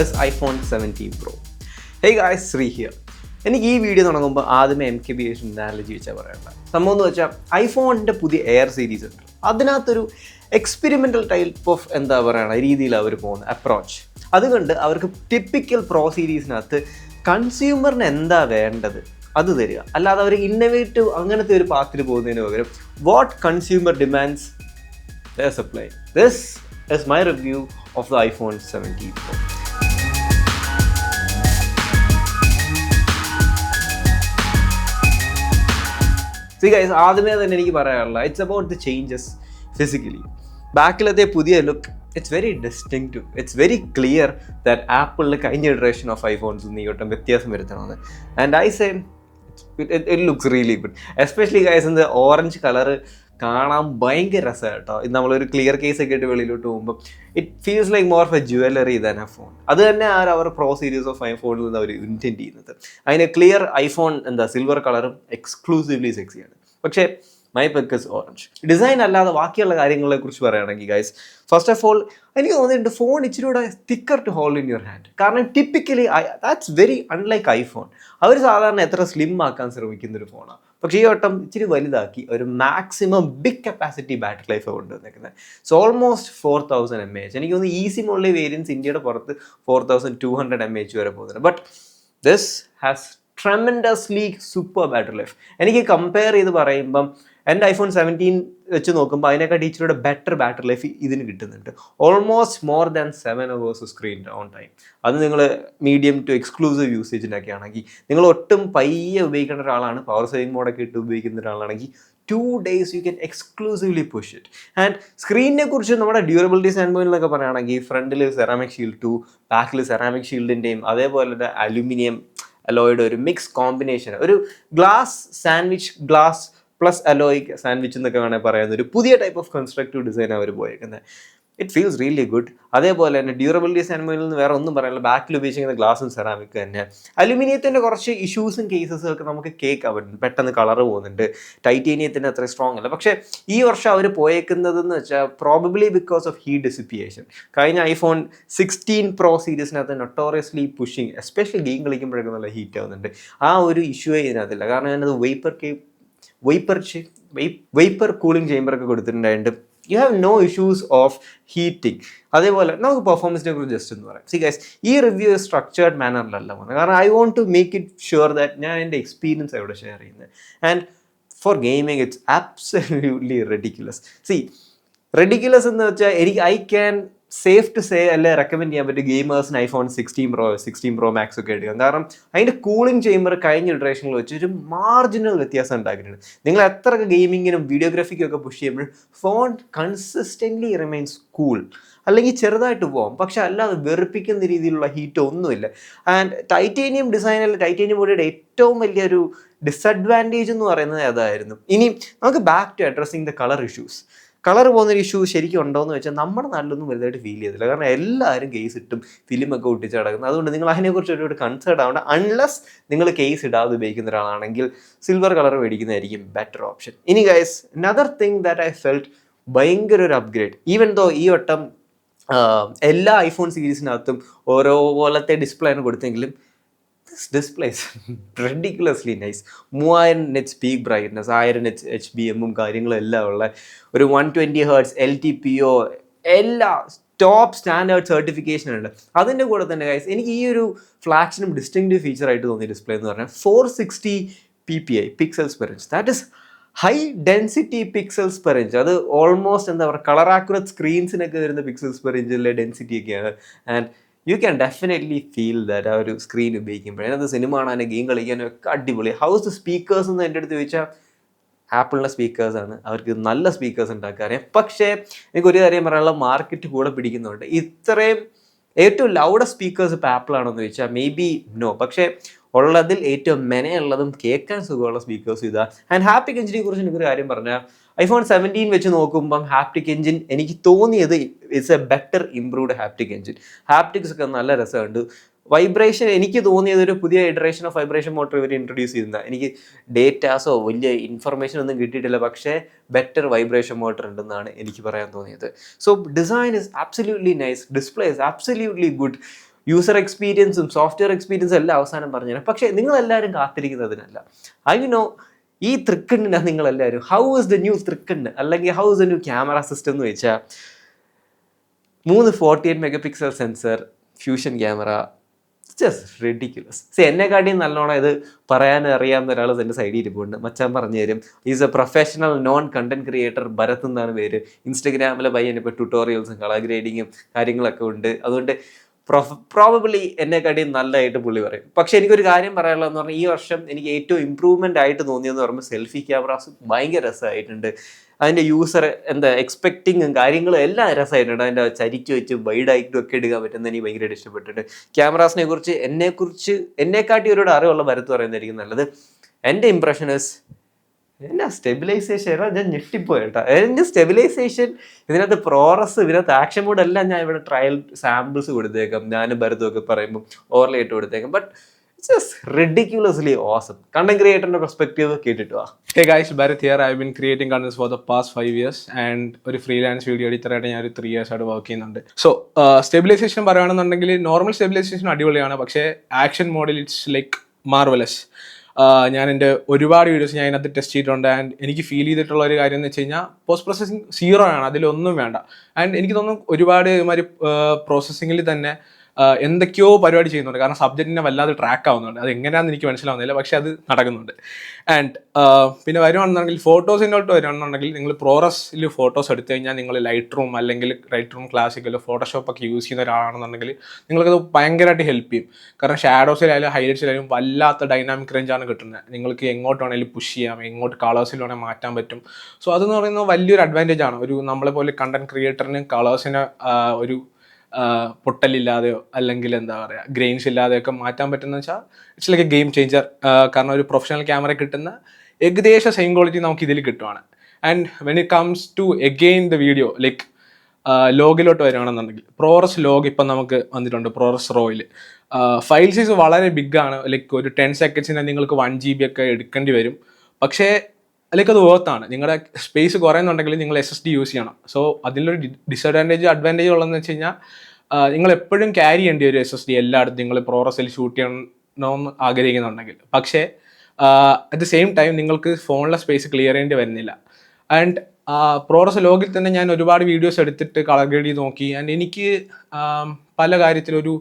Is iPhone seventeen pro hey guys Sree here എനിക്ക് ഈ video തുടങ്ങുമ്പോൾ ആദ്യമേ M K B S analogy വെച്ചാൽ പറയാനുള്ളത്. സംഭവം എന്ന് വെച്ചാൽ ഐഫോണിന്റെ പുതിയ എയർ സീരീസ് ഉണ്ട്. അതിനകത്തൊരു എക്സ്പെരിമെന്റൽ ടൈപ്പ് ഓഫ് എന്താ പറയുക രീതിയിൽ അവർ പോകുന്ന അപ്രോച്ച് അതുകൊണ്ട് അവർക്ക് ടിപ്പിക്കൽ പ്രോ സീരീസിനകത്ത് കൺസ്യൂമറിന് എന്താ വേണ്ടത് അത് തരിക. അല്ലാതെ അവർ ഇന്നവേറ്റീവ് അങ്ങനത്തെ ഒരു പാത്തിൽ പോകുന്നതിന് പകരം what consumer demands their supply. This is my review of the iPhone 17 Pro. See guys ആദ്യമേ തന്നെ എനിക്ക് പറയാനുള്ള it's about the changes physically ബാക്കിലത്തെ പുതിയ look it's very distinct it's very clear that ആപ്പിളിൽ കഴിഞ്ഞ ജനറേഷൻ ഓഫ് ഐഫോൺസ് നീ ഒട്ടും വ്യത്യാസം വരുത്തണമെന്ന് and I same it looks really good especially guys എന്ത് ഓറഞ്ച് കളറ് കാണാൻ ഭയങ്കര രസമാണ് കേട്ടോ ഇത് നമ്മളൊരു ക്ലിയർ കേസ് ഒക്കെ ആയിട്ട് വെളിയിലോട്ട് പോകുമ്പോൾ it feels like more of a jewellery than a phone അത് തന്നെ ആ അവർ പ്രോ സീരീസ് ഓഫ് ഐഫോണിൽ നിന്ന് അവർ ഇന്റന്റ് ചെയ്യുന്നത്. അതിന് ക്ലിയർ ഐഫോൺ എന്താ സിൽവർ കളറും എക്സ്ക്ലൂസീവ്ലി സെക്സിയാണ് പക്ഷേ മൈ പെക്കസ് ഓറഞ്ച് ഡിസൈൻ അല്ലാതെ ബാക്കിയുള്ള കാര്യങ്ങളെ കുറിച്ച് പറയുകയാണെങ്കിൽ ഗൈസ് ഫസ്റ്റ് ഓഫ് ഓൾ എനിക്ക് തോന്നിയിട്ടുണ്ട് ഫോൺ ഇച്ചിരി കൂടെ thicker to hold in your hand കാരണം typically that's very unlike iPhone അവർ സാധാരണ എത്ര സ്ലിം ആക്കാൻ ശ്രമിക്കുന്ന ഒരു ഫോണാണ് പക്ഷേ ഈ വട്ടം ഇച്ചിരി വലുതാക്കി ഒരു maximum big capacity battery life കൊണ്ടുവന്നിരിക്കുന്നത് so almost four thousand M H എനിക്ക് തോന്നുന്നു ഈസി മോളിലെ വേരിയൻസ് ഇന്ത്യയുടെ പുറത്ത് four thousand two hundred M H വരെ പോകുന്നുണ്ട്. But this has tremendously super battery life എനിക്ക് കമ്പയർ ചെയ്ത് പറയുമ്പം എന്റെ ഐഫോൺ സെവന്റീൻ വെച്ച് നോക്കുമ്പോൾ അതിനേക്കാൾ ഇച്ചിരിയുടെ ബെറ്റർ ബാറ്ററി ലൈഫ് ഇതിന് കിട്ടുന്നുണ്ട്. Almost more than seven hours screen on time അത് നിങ്ങൾ മീഡിയം ടു എക്സ്ക്ലൂസീവ് യൂസേജിനൊക്കെ ആണെങ്കിൽ നിങ്ങൾ ഒട്ടും പയ്യെ ഉപയോഗിക്കേണ്ട ഒരാളാണ്. പവർ സേവിംഗ് മോഡൊക്കെ ഇട്ട് ഉപയോഗിക്കുന്ന ഒരാളാണെങ്കിൽ two days you can exclusively push it and സ്ക്രീനിനെ കുറിച്ച് നമ്മുടെ ഡ്യൂറബിലിറ്റി സ്റ്റാൻഡ് പോയിന്റിലൊക്കെ പറയുകയാണെങ്കിൽ ഫ്രണ്ടിൽ സെറാമിക് ഷീൽഡ് ടു ബാക്കിൽ സെറാമിക് ഷീൽഡിന്റെയും അതേപോലെ തന്നെ അലുമിനിയം അലോയുടെ ഒരു മിക്സ് കോമ്പിനേഷൻ ഒരു glass sandwich glass plus alloy sandwich എന്നൊക്കെ വേണമെങ്കിൽ പറയുന്ന ഒരു പുതിയ ടൈപ്പ് ഓഫ് കൺസ്ട്രക്റ്റീവ് ഡിസൈൻ അവർ പോയേക്കുന്നത്. ഇറ്റ് ഫീൽസ് റിയലി ഗുഡ് അതേപോലെ തന്നെ ഡ്യൂറബിലിറ്റി സിനിമയിൽ നിന്ന് വേറെ ഒന്നും പറയാനില്ല. ബാക്കിൽ ഉപയോഗിച്ചിരിക്കുന്ന ഗ്ലാസും സെറാമിക് തന്നെ. അലുമിനിയത്തിന്റെ കുറച്ച് ഇഷ്യൂസും കേസസും ഒക്കെ നമുക്ക് കേക്ക് പറ്റും പെട്ടെന്ന് കളർ പോകുന്നുണ്ട്. ടൈറ്റേനിയത്തിന്റെ അത്ര സ്ട്രോങ് അല്ല. പക്ഷേ ഈ വർഷം അവർ പോയേക്കുന്നതെന്ന് വെച്ചാൽ probably because of heat dissipation കഴിഞ്ഞ ഐഫോൺ സിക്സ്റ്റീൻ പ്രോ സീരീസിനകത്ത് നൊട്ടോറിയസ്ലി പുഷിങ് എസ്പെഷ്യലി ഗെയിം കളിക്കുമ്പോഴൊക്കെ നല്ല ഹീറ്റ് ആവുന്നുണ്ട്. ആ ഒരു ഇഷ്യൂ ഇതിനകത്തില്ല. കാരണം ഞാനത് വെയ്പ്പർ കേ വൈപ്പർ വെയ്പ്പർ കൂളിംഗ് ചേമ്പറൊക്കെ കൊടുത്തിട്ടുണ്ടായിട്ട് you have no issues of heating അതേപോലെ നമുക്ക് പെർഫോമൻസിനെ കുറിച്ച് ജസ്റ്റ് എന്ന് പറയാം. സി ഗൈസ് ഈ റിവ്യൂ സ്ട്രക്ചേർഡ് മാനറിലല്ല പോകുന്നത് കാരണം I want to make it sure that ഞാൻ എന്റെ എക്സ്പീരിയൻസ് അവിടെ ഷെയർ ചെയ്യുന്നത്. And for gaming it's absolutely ridiculous see ridiculous എന്ന് വെച്ചാൽ എനിക്ക് I can safe to say അല്ലെ റെക്കമെൻഡ് ചെയ്യാൻ പറ്റും ഗെയിമേഴ്സിന് iPhone sixteen pro sixteen pro max ഒക്കെ എടുക്കാം കാരണം അതിന്റെ കൂളിംഗ് ചേമ്പർ കഴിഞ്ഞ ഇൻട്രേഷനിൽ വെച്ച് ഒരു മാർജിനൽ വ്യത്യാസം ഉണ്ടാക്കിയിട്ടുണ്ട്. നിങ്ങൾ എത്രയൊക്കെ ഗെയിമിങ്ങിനും വീഡിയോഗ്രാഫിക്കും ഒക്കെ പുഷ് ചെയ്യുമ്പോൾ ഫോൺ കൺസിസ്റ്റന്റ്ലി റിമൈൻസ് കൂൾ അല്ലെങ്കിൽ ചെറുതായിട്ട് പോകാം പക്ഷെ അല്ലാതെ വെറുപ്പിക്കുന്ന രീതിയിലുള്ള ഹീറ്റ് ഒന്നുമില്ല. ആൻഡ് ടൈറ്റേനിയം ഡിസൈനിൽ ടൈറ്റേനിയം ബോഡിയുടെ ഏറ്റവും വലിയൊരു ഡിസഡ്വാന്റേജ് എന്ന് പറയുന്നത് അതായിരുന്നു. ഇനി നമുക്ക് back to addressing the colour issues colour പോകുന്നൊരു ഇഷ്യൂ ശരിക്കും ഉണ്ടോ എന്ന് വെച്ചാൽ നമ്മുടെ നല്ലൊന്നും വലുതായിട്ട് ഫീൽ ചെയ്തില്ല കാരണം എല്ലാവരും കേസ് ഇട്ടും ഫിലിമൊക്കെ ഒട്ടിച്ച് കിടക്കുന്നത് അതുകൊണ്ട് നിങ്ങൾ അതിനെക്കുറിച്ച് ഒരുപാട് കൺസേൺ ആവേണ്ട. അൺലെസ് നിങ്ങൾ കേസ് ഇടാതെ ഉപയോഗിക്കുന്ന ഒരാളാണെങ്കിൽ സിൽവർ കളർ മേടിക്കുന്നതായിരിക്കും ബെറ്റർ ഓപ്ഷൻ ഇനി guys another thing that I felt ഭയങ്കര ഒരു അപ്ഗ്രേഡ് ഈവൻ ദോ ഈ വട്ടം എല്ലാ ഐഫോൺ സീരീസിനകത്തും ഓരോ പോലത്തെ ഡിസ്പ്ലേ ആണ് കൊടുത്തെങ്കിലും ഡിസ്പ്ലേസ് റെഡിക്കുലസ്ലി നൈസ് മൂവായിരം നെറ്റ് സ്പീക്ക് ബ്രൈറ്റ്നസ് ആയിരം നെറ്റ് എച്ച് ബി എമ്മും കാര്യങ്ങളും എല്ലാം ഉള്ള ഒരു one twenty hertz L T P O എല്ലാ ടോപ്പ് സ്റ്റാൻഡേർഡ് സർട്ടിഫിക്കേഷൻ ഉണ്ട്. അതിന്റെ കൂടെ തന്നെ ഗൈസ് എനിക്ക് ഈ ഒരു ഫ്ലാക്സിനും ഡിസ്റ്റിങ്റ്റീവ് ഫീച്ചറായിട്ട് തോന്നിയ ഡിസ്പ്ലേ എന്ന് പറഞ്ഞാൽ four sixty P P I pixels per inch that is high density pixels per inch അത് ഓൾമോസ്റ്റ് എന്താ പറയുക കളർ ആക്യുറേറ്റ് സ്ക്രീൻസിനൊക്കെ വരുന്ന പിക്സൽസ് പെർ ഇഞ്ചിലെ ഡെൻസിറ്റി ഒക്കെയാണ്. And you can definitely feel that ആ ഒരു സ്ക്രീൻ ഉപയോഗിക്കുമ്പോൾ അതിനകത്ത് സിനിമ കാണാനും ഗെയിം കളിക്കാനും ഒക്കെ അടിപൊളി. ഹൗസ് സ്പീക്കേഴ്സ് എന്ന് എന്റെ അടുത്ത് ചോദിച്ചാൽ ആപ്പിളിന്റെ സ്പീക്കേഴ്സാണ് അവർക്ക് നല്ല സ്പീക്കേഴ്സ് ഉണ്ടാക്കാറിയാം പക്ഷേ എനിക്ക് ഒരു കാര്യം പറയാനുള്ള മാർക്കറ്റ് കൂടെ പിടിക്കുന്നുണ്ട് ഇത്രയും ഏറ്റവും ലൗഡ് സ്പീക്കേഴ്സ് ഇപ്പോൾ ആപ്പിളാണോ എന്ന് ചോദിച്ചാൽ മേ ബി നോ പക്ഷേ ഉള്ളതിൽ ഏറ്റവും മെനയുള്ളതും കേൾക്കാൻ സുഖമുള്ള സ്പീക്കേഴ്സ് ഇതാ. ആൻഡ് ഹാപ്പി കഞ്ചിനെ കുറിച്ച് എനിക്കൊരു കാര്യം പറഞ്ഞാൽ ഐഫോൺ സെവന്റീൻ വെച്ച് നോക്കുമ്പം ഹാപ്റ്റിക് എഞ്ചിൻ എനിക്ക് തോന്നിയത് it's a better improved haptic engine haptics ഒക്കെ നല്ല രസമുണ്ട്. വൈബ്രേഷൻ എനിക്ക് തോന്നിയത് ഒരു പുതിയ ഇറ്ററേഷൻ ഓഫ് വൈബ്രേഷൻ മോട്ടോർ ഇവർ ഇൻട്രൊഡ്യൂസ് ചെയ്യുന്ന എനിക്ക് ഡേറ്റാസോ വലിയ ഇൻഫർമേഷൻ ഒന്നും കിട്ടിയിട്ടില്ല. പക്ഷേ ബെറ്റർ വൈബ്രേഷൻ മോട്ടർ ഉണ്ടെന്നാണ് എനിക്ക് പറയാൻ തോന്നിയത്. So design is absolutely nice display is absolutely good user എക്സ്പീരിയൻസും സോഫ്റ്റ്വെയർ എക്സ്പീരിയൻസും എല്ലാം അവസാനം പറഞ്ഞു പക്ഷേ നിങ്ങളെല്ലാവരും കാത്തിരിക്കുന്നതിനല്ല. ഐ നോ ഈ തൃക്കണ്ണിനാ നിങ്ങളെല്ലാവരും. ഹൗ ഇസ് ദ ന്യൂ തൃക്കണ്ണ്? അല്ലെങ്കിൽ how is the new camera system എന്ന് വെച്ചാൽ മൂന്ന് forty eight megapixel sensor fusion camera just ridiculous see എന്നെക്കാട്ടിയും നല്ലോണം ഇത് പറയാൻ അറിയാവുന്ന ഒരാൾ എന്റെ സൈഡിൽ ഇരിപ്പുണ്ട്. മച്ചാൻ പറഞ്ഞു തരും is a professional known content creator Bharat എന്നാണ് പേര്. ഇൻസ്റ്റഗ്രാമിലെ പയ്യൻ ഇപ്പോൾ ട്യൂട്ടോറിയൽസും കളർ ഗ്രേഡിങ്ങും കാര്യങ്ങളൊക്കെ ഉണ്ട്. അതുകൊണ്ട് പ്രോബബിളി എന്നെക്കാട്ടിയും നല്ലതായിട്ട് പുള്ളി പറയും. പക്ഷെ എനിക്കൊരു കാര്യം പറയാനുള്ളതെന്ന് പറഞ്ഞാൽ ഈ വർഷം എനിക്ക് ഏറ്റവും ഇമ്പ്രൂവ്മെന്റ് ആയിട്ട് തോന്നിയെന്ന് പറയുമ്പോൾ സെൽഫി ക്യാമറാസ് ഭയങ്കര രസമായിട്ടുണ്ട്. അതിന്റെ യൂസർ എന്താ എക്സ്പെക്ടിങ്ങും കാര്യങ്ങളും എല്ലാം രസമായിട്ടുണ്ട്. അതിന്റെ ചരിച്ചു വെച്ച് വൈഡായിട്ടും ഒക്കെ എടുക്കാൻ പറ്റുന്ന എനിക്ക് ഭയങ്കരമായിട്ട് ഇഷ്ടപ്പെട്ടിട്ടുണ്ട്. ക്യാമറാസിനെ കുറിച്ച് എന്നെക്കുറിച്ച് എന്നെക്കാട്ടി ഒരുപാട് അറിവുള്ള ഭരത്ത് പറയുന്നതായിരിക്കും നല്ലത്. എന്റെ ഇംപ്രഷൻ ഇസ് എന്നാ സ്റ്റെബിലൈസേഷൻ ഞാൻ ഞെട്ടിപ്പോയി കേട്ടോ. എന്റെ സ്റ്റെബിലൈസേഷൻ ഇതിനകത്ത് പ്രോറസ് ഇതിനകത്ത് ആക്ഷൻ മോഡ് എല്ലാം ഞാൻ ഇവിടെ ട്രയൽ സാമ്പിൾസ് കൊടുത്തേക്കാം. ഞാൻ ഭരതമൊക്കെ പറയുമ്പോൾ ഓവർലേ ഇട്ട് കൊടുത്തേക്കാം. But just ridiculously awesome content ക്രിയേറ്ററിന്റെ perspective കേട്ടിട്ട് വാ. Hey guys, Bharat here. I've been creating contents for the past five years and ഒരു ഫ്രീലാൻസ് വീഡിയോ എഡിറ്ററായിട്ട് ഞാൻ ഒരു ത്രീ ഇയേഴ്സ് ആയിട്ട് വർക്ക് ചെയ്യുന്നുണ്ട്. സോ സ്റ്റെബിലൈസേഷൻ പറയുകയാണെന്നുണ്ടെങ്കിൽ നോർമൽ സ്റ്റെബിലൈസേഷൻ അടിപൊളിയാണ്. പക്ഷേ ആക്ഷൻ മോഡിൽ ഇറ്റ്സ് ലൈക്ക് മാർവലസ് ഞാൻ എന്റെ ഒരുപാട് വീഡിയോസ് ഞാൻ അതിനകത്ത് ടെസ്റ്റ് ചെയ്തിട്ടുണ്ട്. ആൻഡ് എനിക്ക് ഫീൽ ചെയ്തിട്ടുള്ള ഒരു കാര്യം എന്ന് വെച്ച് കഴിഞ്ഞാൽ പോസ്റ്റ് പ്രോസസ്സിങ് സീറോ ആണ്. അതിലൊന്നും വേണ്ട. ആൻഡ് എനിക്ക് തോന്നുന്നു ഒരുപാട് ഇമാതിരി പ്രോസസ്സിങ്ങിൽ തന്നെ എന്തൊക്കെയോ പരിപാടി ചെയ്യുന്നുണ്ട്. കാരണം സബ്ജക്റ്റിനെ വല്ലാതെ ട്രാക്ക് ആവുന്നുണ്ട്. അത് എങ്ങനെയാണെന്ന് എനിക്ക് മനസ്സിലാവുന്നില്ല. പക്ഷെ അത് നടക്കുന്നുണ്ട്. ആൻഡ് പിന്നെ വരുവാണെന്നുണ്ടെങ്കിൽ ഫോട്ടോസിനോട്ട് വരുവാണെന്നുണ്ടെങ്കിൽ നിങ്ങൾ പ്രോറസിൽ ഫോട്ടോസ് എടുത്തു കഴിഞ്ഞാൽ നിങ്ങൾ ലൈറ്റ് റൂം അല്ലെങ്കിൽ ലൈറ്റ് റൂം ക്ലാസിക്കലോ ഫോട്ടോഷോപ്പ് ഒക്കെ യൂസ് ചെയ്യുന്ന ഒരാളാണെന്നുണ്ടെങ്കിൽ നിങ്ങൾക്കത് ഭയങ്കരമായിട്ട് ഹെൽപ്പ് ചെയ്യും. കാരണം ഷാഡോസിലായാലും ഹൈലൈറ്റ്സിലായാലും വല്ലാത്ത ഡൈനാമിക് റേഞ്ചാണ് കിട്ടുന്നത്. നിങ്ങൾക്ക് എങ്ങോട്ട് വേണമെങ്കിലും പുഷ് ചെയ്യാം. എങ്ങോട്ട് കളേഴ്സിൽ വേണമെങ്കിൽ മാറ്റാൻ പറ്റും. സോ അതെന്ന് പറയുന്നത് വലിയൊരു അഡ്വാന്റേജ് ആണ്. ഒരു നമ്മളെ പോലെ കണ്ടന്റ് ക്രിയേറ്ററിന് കളേഴ്സിന് ഒരു പൊട്ടലില്ലാതെയോ അല്ലെങ്കിൽ എന്താ പറയുക ഗ്രെയിൻസ് ഇല്ലാതെയൊക്കെ മാറ്റാൻ പറ്റുന്ന വെച്ചാൽ it's like a game changer കാരണം ഒരു പ്രൊഫഷണൽ ക്യാമറ കിട്ടുന്ന ഏകദേശം സെയിം ക്വാളിറ്റി നമുക്ക് ഇതിൽ കിട്ടുവാണ്. And when it comes to again the video like ലോഗിലോട്ട് വരികയാണെന്നുണ്ടെങ്കിൽ പ്രോറസ് ലോഗ് ഇപ്പം നമുക്ക് വന്നിട്ടുണ്ട് പ്രോറസ് റോയിൽ ഫയൽ സൈസ് വളരെ ബിഗ് ആണ്. ലൈക്ക് ഒരു ടെൻ സെക്കൻഡ്സിന് നിങ്ങൾക്ക് വൺ ജി ബി ഒക്കെ എടുക്കേണ്ടി വരും. പക്ഷേ ലൈക്ക് അത് വേർത്താണ് നിങ്ങളുടെ സ്പേസ് കുറയുന്നുണ്ടെങ്കിൽ നിങ്ങൾ എസ് എസ് ഡി യൂസ് ചെയ്യണം. സോ അതിലൊരു ഡിസഡ്വാന്റേജ് അഡ്വാന്റേജ് ഉള്ളതെന്ന് വെച്ച് കഴിഞ്ഞാൽ നിങ്ങൾ എപ്പോഴും ക്യാരി ചെയ്യേണ്ടി വരും എസ് എസ് ഡി എല്ലായിടത്തും. നിങ്ങൾ പ്രോറസിൽ ഷൂട്ട് ചെയ്യണമെന്ന് ആഗ്രഹിക്കുന്നുണ്ടെങ്കിൽ. പക്ഷേ അറ്റ് ദ സെയിം ടൈം നിങ്ങൾക്ക് ഫോണിലെ സ്പേസ് ക്ലിയർ ചെയ്യേണ്ടി വരുന്നില്ല. ആൻഡ് പ്രോറസ് ലോഗിൽ തന്നെ ഞാൻ ഒരുപാട് വീഡിയോസ് എടുത്തിട്ട് കളർ ഗ്രേഡ് ചെയ്ത് നോക്കി. ആൻഡ് എനിക്ക് പല കാര്യത്തിലൊരു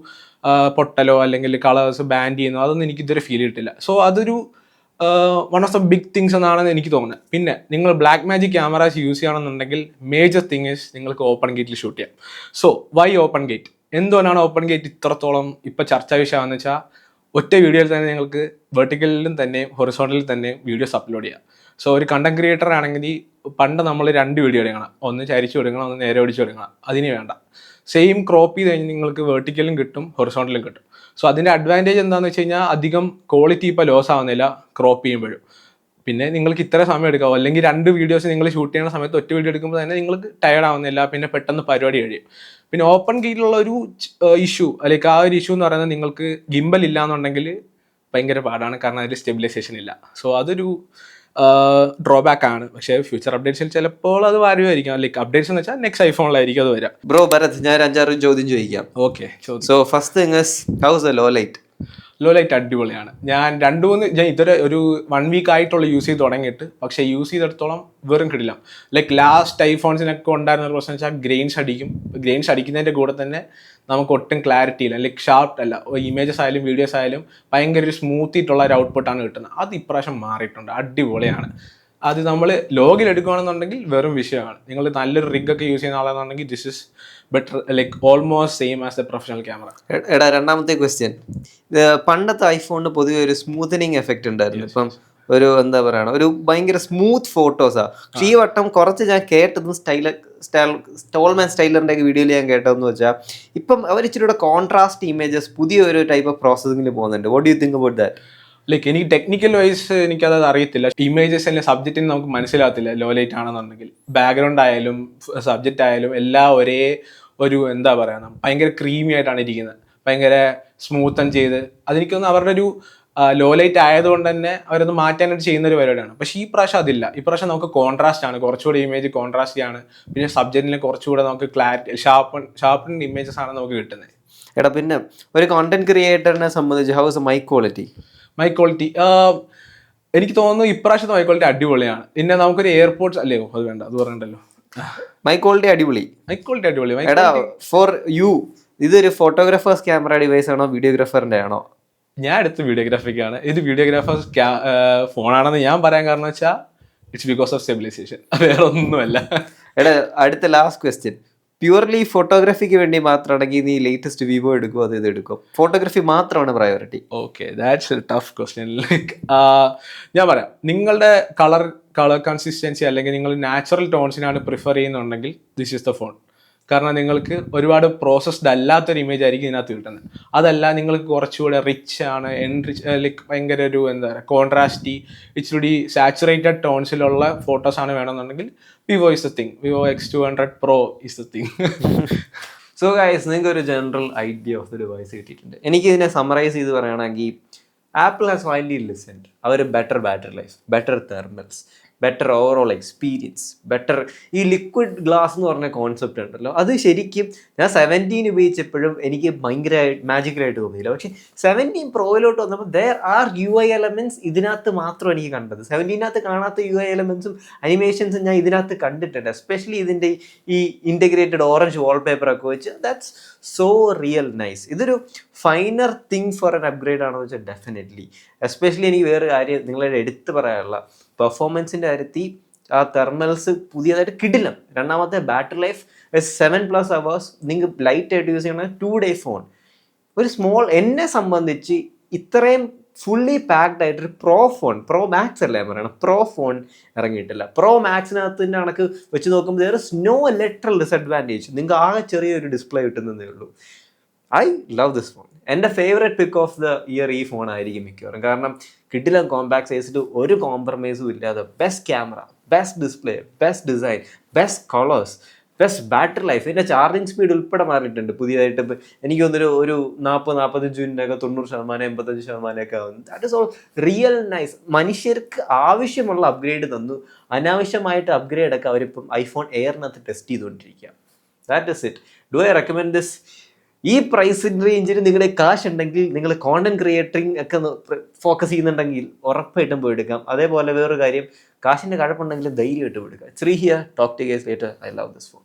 പൊട്ടലോ അല്ലെങ്കിൽ കളേഴ്സ് ബാൻഡ് ചെയ്യുന്നോ അതൊന്നും എനിക്ക് ഇതുവരെ ഫീൽ ചെയ്തിട്ടില്ല. സോ അതൊരു one of the big things എന്നാണ് എനിക്ക് തോന്നുന്നത്. പിന്നെ നിങ്ങൾ ബ്ലാക്ക് മാജിക് ക്യാമറാസ് യൂസ് ചെയ്യണമെന്നുണ്ടെങ്കിൽ മേജർ തിങ് ഇസ് നിങ്ങൾക്ക് ഓപ്പൺ ഗേറ്റിൽ ഷൂട്ട് ചെയ്യാം. സോ വൈ ഓപ്പൺ ഗേറ്റ് എന്തുകൊണ്ടാണ് ഓപ്പൺ ഗേറ്റ് ഇത്രത്തോളം ഇപ്പം ചർച്ചാ വിഷയമാണെന്ന് വെച്ചാൽ ഒറ്റ വീഡിയോയിൽ തന്നെ നിങ്ങൾക്ക് വെർട്ടിക്കലിലും തന്നെ ഹൊറിസോണ്ടലിൽ തന്നെ വീഡിയോസ് അപ്ലോഡ് ചെയ്യാം. സോ ഒരു കണ്ടന്റ് ക്രിയേറ്റർ ആണെങ്കിൽ പണ്ട് നമ്മൾ രണ്ട് വീഡിയോ എടുക്കണം. ഒന്ന് ചരിച്ചു എടുക്കണം ഒന്ന് നേരെ ഓടിച്ചു എടുക്കണം അതിന് വേണ്ട. സെയിം ക്രോപ്പ് ചെയ്ത് കഴിഞ്ഞാൽ നിങ്ങൾക്ക് വെർട്ടിക്കലും കിട്ടും ഹൊറിസോണ്ടലും കിട്ടും. സോ അതിന്റെ അഡ്വാന്റേജ് എന്താണെന്ന് വെച്ച് കഴിഞ്ഞാൽ അധികം ക്വാളിറ്റി ഇപ്പോൾ ലോസ് ആവുന്നില്ല ക്രോപ്പ് ചെയ്യുമ്പോഴും. പിന്നെ നിങ്ങൾക്ക് ഇത്ര സമയം എടുക്കാവും. അല്ലെങ്കിൽ രണ്ട് വീഡിയോസ് നിങ്ങൾ ഷൂട്ട് ചെയ്യുന്ന സമയത്ത് ഒറ്റ വീഡിയോ എടുക്കുമ്പോൾ തന്നെ നിങ്ങൾക്ക് ടയർഡ് ആവുന്നില്ല പിന്നെ പെട്ടെന്ന് പരിപാടി കഴിയും. പിന്നെ ഓപ്പൺ ഗീറ്റിലുള്ള ഒരു ഇഷ്യൂ അല്ലെങ്കിൽ ആ ഒരു ഇഷ്യൂ എന്ന് പറയുന്നത് നിങ്ങൾക്ക് ഗിംബൽ ഇല്ല എന്നുണ്ടെങ്കിൽ ഭയങ്കര പാടാണ് കാരണം അതിൽ സ്റ്റെബിലൈസേഷൻ ഇല്ല. സോ അതൊരു ഡ്രോബാക്ക് ആണ്. പക്ഷേ ഫ്യൂച്ചർ അപ്ഡേറ്റ്സിൽ ചിലപ്പോൾ അത് വരുമായിരിക്കും. ലൈക്ക് അപ്ഡേറ്റ്സ് എന്ന് വെച്ചാൽ നെക്സ്റ്റ് ഐഫോണിലായിരിക്കും അത് വരാം. ബ്രോ ഭരത് ഞാൻ അഞ്ചാറ് ചോദ്യം ചോദിക്കാം. Okay so first thing how's a low light low light അടിപൊളിയാണ്. ഞാൻ രണ്ട് മൂന്ന് ഞാൻ ഇതുവരെ ഒരു വൺ വീക്ക് ആയിട്ടുള്ള യൂസ് ചെയ്ത് തുടങ്ങിയിട്ട് പക്ഷേ യൂസ് ചെയ്തിടത്തോളം വെറും കിടില്ല ലൈക്ക് ലാസ്റ്റ് ഐഫോൺസിനൊക്കെ ഉണ്ടായിരുന്ന ഒരു പ്രശ്നം വെച്ചാൽ ഗ്രെയിൻസ് അടിക്കും. ഗ്രെയിൻസ് അടിക്കുന്നതിന്റെ കൂടെ തന്നെ നമുക്ക് ഒട്ടും ക്ലാരിറ്റി ഇല്ല. ലൈക്ക് ഷാർപ്പ് അല്ല. ഇമേജസ് ആയാലും വീഡിയോസ് ആയാലും ഭയങ്കര ഒരു സ്മൂത്തിയിട്ടുള്ള ഒരു ഔട്ട്പുട്ടാണ് കിട്ടുന്നത്. അത് ഇപ്രാവശ്യം മാറിയിട്ടുണ്ട്. അടിപൊളിയാണ്. അത് നമ്മൾ ലോഗിൽ എടുക്കുകയാണെന്നുണ്ടെങ്കിൽ വെറും വിഷയമാണ്. നിങ്ങൾ നല്ലൊരു റിഗ് ഒക്കെ യൂസ് ചെയ്യുന്ന ആളാണെന്നുണ്ടെങ്കിൽ this is better like almost same as a professional camera എടാ രണ്ടാമത്തെ ക്വസ്റ്റ്യൻ പണ്ടത്തെ ഐഫോണിന് പൊതുവെ ഒരു സ്മൂത്തനിങ് എഫക്റ്റ് ഉണ്ടായിരുന്നു. ഇപ്പം ഒരു എന്താ പറയുക ഒരു ഭയങ്കര സ്മൂത്ത് ഫോട്ടോസാ പക്ഷെ ഈ വട്ടം കുറച്ച് ഞാൻ കേട്ടതും സ്റ്റൈല സ്റ്റൈൽ സ്റ്റോൾമാൻ സ്റ്റൈലറിന്റെ ഒക്കെ വീഡിയോയിൽ ഞാൻ കേട്ടതെന്ന് വെച്ചാൽ ഇപ്പം അവർ ഇച്ചിരി കൂടെ കോൺട്രാസ്റ്റ് ഇമേജസ് പുതിയ ഒരു ടൈപ്പ് ഓഫ് പ്രോസസ്സിങ്ങിൽ പോകുന്നുണ്ട് what you think about that like എനിക്ക് ടെക്നിക്കൽ വൈസ് എനിക്കത് അറിയത്തില്ല. ഇമേജസ് അല്ലെ സബ്ജക്റ്റിന് നമുക്ക് മനസ്സിലാകത്തില്ല. ലോ ലൈറ്റ് ആണെന്നുണ്ടെങ്കിൽ. ബാക്ക്ഗ്രൗണ്ട് ആയാലും സബ്ജക്റ്റ് ആയാലും എല്ലാം ഒരേ ഒരു എന്താ പറയുക ഭയങ്കര ക്രീമി ആയിട്ടാണ് ഇരിക്കുന്നത്. ഭയങ്കര സ്മൂത്തൻ ചെയ്ത്. അതെനിക്കൊന്ന് അവരുടെ ഒരു ലോ ലൈറ്റ് ആയതുകൊണ്ട് തന്നെ അവരൊന്ന് മാറ്റാനായിട്ട് ചെയ്യുന്ന ഒരു പരിപാടിയാണ്. പക്ഷേ ഈ പ്രാവശ്യം അതില്ല. ഈ പ്രാവശ്യം നമുക്ക് കോൺട്രാസ്റ്റ് ആണ്. കുറച്ചുകൂടി ഇമേജ് കോൺട്രാസ്റ്റ് ആണ് പിന്നെ സബ്ജക്റ്റിന് കുറച്ചുകൂടെ നമുക്ക് ക്ലാരിറ്റി ഷാർപ്പൺ ഷാർപ്പൺ ഇമേജസ് ആണ് നമുക്ക് കിട്ടുന്നത്. എടാ പിന്നെ ഒരു കോണ്ടന്റ് ക്രിയേറ്ററിനെ സംബന്ധിച്ച് how's my quality my quality എനിക്ക് തോന്നുന്നു ഇപ്രാവശ്യത്തെ മൈ ക്വാളിറ്റി അടിപൊളിയാണ്. പിന്നെ നമുക്കൊരു എയർപോർട്ട്സ് അല്ലേ? അത് വേണ്ട അത് പറഞ്ഞിട്ടല്ലോ. മൈ ക്വാളിറ്റി അടിപൊളി. മൈ ക്വാളിറ്റി അടിപൊളി. എടാ ഫോർ യു ഇതൊരു ഫോട്ടോഗ്രാഫേഴ്സ് ക്യാമറ ഡിവൈസ് ആണോ വീഡിയോഗ്രാഫറിന്റെ ആണോ? ഞാൻ എടുത്ത വീഡിയോഗ്രാഫിക്കാണ് ഇത് വീഡിയോഗ്രാഫേഴ്സ് ഫോണാണെന്ന് ഞാൻ പറയാൻ കാരണം വെച്ചാൽ ഇറ്റ്സ് ബിക്കോസ് ഓഫ് സ്റ്റെബിലൈസേഷൻ വേറെ ഒന്നുമല്ല എടാ അടുത്ത ലാസ്റ്റ് ക്വസ്റ്റ്യൻ പ്യുവർലി ഫോട്ടോഗ്രാഫിക്ക് വേണ്ടി മാത്രമാണെങ്കിൽ നീ ലേറ്റസ്റ്റ് വിവോ എടുക്കുമോ അത് ഇത് എടുക്കും ഫോട്ടോഗ്രാഫി മാത്രമാണ് priority okay that's a tough question like ഞാൻ പറയാം. നിങ്ങളുടെ കളർ കളർ കൺസിസ്റ്റൻസി അല്ലെങ്കിൽ നിങ്ങൾ നാച്ചുറൽ ടോൺസിനാണ് പ്രിഫർ ചെയ്യുന്നുണ്ടെങ്കിൽ ദിസ് ഇസ് ദ ഫോൺ കാരണം നിങ്ങൾക്ക് ഒരുപാട് പ്രോസസ്ഡ് അല്ലാത്തൊരു ഇമേജ് ആയിരിക്കും ഇതിനകത്ത് കിട്ടുന്നത്. അതല്ല നിങ്ങൾക്ക് കുറച്ചുകൂടെ റിച്ച് ആണ് എൻറിച്ച് ലൈക്ക് ഭയങ്കര ഒരു എന്താ പറയുക കോൺട്രാസ്റ്റി ഇച്ചിരി സാച്ചുറേറ്റഡ് ടോൺസിലുള്ള ഫോട്ടോസ് ആണ് വേണമെന്നുണ്ടെങ്കിൽ Vivo is the thing Vivo X two hundred pro is the thing so guys നിങ്ങൾക്ക് ഒരു general idea of the device കിട്ടിയിട്ടുണ്ട്. എനിക്ക് ഇതിനെ സമറൈസ് ചെയ്ത് പറയുകയാണെങ്കിൽ ആപ്പിൾ ഹാസ് വൈൻഡി ലിസൻഡ് അവർ better battery life better thermals better overall experience better ഈ liquid glass എന്ന് പറഞ്ഞ കോൺസെപ്റ്റ് ഉണ്ടല്ലോ. അത് ശരിക്കും ഞാൻ സെവന്റീൻ ഉപയോഗിച്ചപ്പോഴും എനിക്ക് ഭയങ്കര മാജിക്കലായിട്ട് തോന്നിയില്ല. പക്ഷേ സെവന്റീൻ പ്രോയിലോട്ട് വന്നപ്പോൾ there are U I elements ഇതിനകത്ത് മാത്രം എനിക്ക് കണ്ടത്. സെവന്റീനകത്ത് കാണാത്ത യു ഐ എലമെൻസും അനിമേഷൻസും ഞാൻ ഇതിനകത്ത് കണ്ടിട്ടുണ്ട്. എസ്പെഷ്യലി ഇതിന്റെ ഈ ഇന്റഗ്രേറ്റഡ് ഓറഞ്ച് വാൾപേപ്പർ ഒക്കെ വെച്ച് ദാറ്റ്സ് സോ റിയൽ നൈസ് ഇതൊരു finer thing for an upgrade ആണെന്ന് വെച്ചാൽ ഡെഫിനറ്റ്ലി എസ്പെഷ്യലി എനിക്ക് വേറെ കാര്യം നിങ്ങളുടെ എടുത്ത് പറയാനുള്ള പെർഫോമൻസിന്റെ കാര്യത്തിൽ ആ തെർമൽസ് പുതിയതായിട്ട് കിട്ടില്ല രണ്ടാമത്തെ battery life seven plus hours നിങ്ങൾക്ക് ലൈറ്റ് ആയിട്ട് യൂസ് ചെയ്യണ ടു ഡേ ഫോൺ ഒരു സ്മോൾ എന്നെ സംബന്ധിച്ച് ഇത്രയും ഫുള്ളി പാക്ഡ് ആയിട്ട് ഒരു പ്രോ ഫോൺ പ്രോ മാക്സ് അല്ലേ പറയണം? പ്രോ ഫോൺ ഇറങ്ങിയിട്ടില്ല. പ്രോ മാക്സിനകത്തിന്റെ കണക്ക് വെച്ച് നോക്കുമ്പോൾ there സ്നോ ഇലക്ട്രൽ ലെറ്ററൽ ഡിസഡ്വാന്റേജ് നിങ്ങൾക്ക് ആകെ ചെറിയൊരു ഡിസ്പ്ലേ കിട്ടുന്നതേ ഉള്ളൂ. ഐ ലവ് ദിസ് ഫോൺ എന്റെ favourite pick of the year ഈ ഫോൺ ആയിരിക്കും മിക്കവാറും. കാരണം കിട്ടില്ല കോമ്പാക്ട് സൈസിൽ ഒരു കോംപ്രമൈസും ഇല്ലാതെ best camera best display best design best colours best battery life ഇതിന്റെ ചാർജിങ് സ്പീഡ് ഉൾപ്പെടെ മാറിയിട്ടുണ്ട് പുതിയതായിട്ട്. ഇപ്പം എനിക്ക് തോന്നുന്നു ഒരു നാൽപ്പത് നാൽപ്പത്തഞ്ച് മിനിറ്റൊക്കെ തൊണ്ണൂറ് ശതമാനം എൺപത്തഞ്ച് ശതമാനമൊക്കെ ആവുന്നു that is all real nice മനുഷ്യർക്ക് ആവശ്യമുള്ള അപ്ഗ്രേഡ് തന്നു. അനാവശ്യമായിട്ട് അപ്ഗ്രേഡൊക്കെ അവരിപ്പം ഐഫോൺ എയറിനകത്ത് ടെസ്റ്റ് ചെയ്തുകൊണ്ടിരിക്കുക that is it do I recommend this ഈ പ്രൈസ് റേഞ്ചിൽ നിങ്ങളുടെ കാശ് ഉണ്ടെങ്കിൽ നിങ്ങൾ കോണ്ടന്റ് ക്രിയേറ്ററിങ് ഒക്കെ ഫോക്കസ് ചെയ്യുന്നുണ്ടെങ്കിൽ ഉറപ്പായിട്ടും പോയി എടുക്കാം. അതേപോലെ വേറൊരു കാര്യം കാശിന്റെ കഴപ്പുണ്ടെങ്കിൽ ധൈര്യമായിട്ട് പോയി എടുക്കാം Sree here talk to guys later I love this phone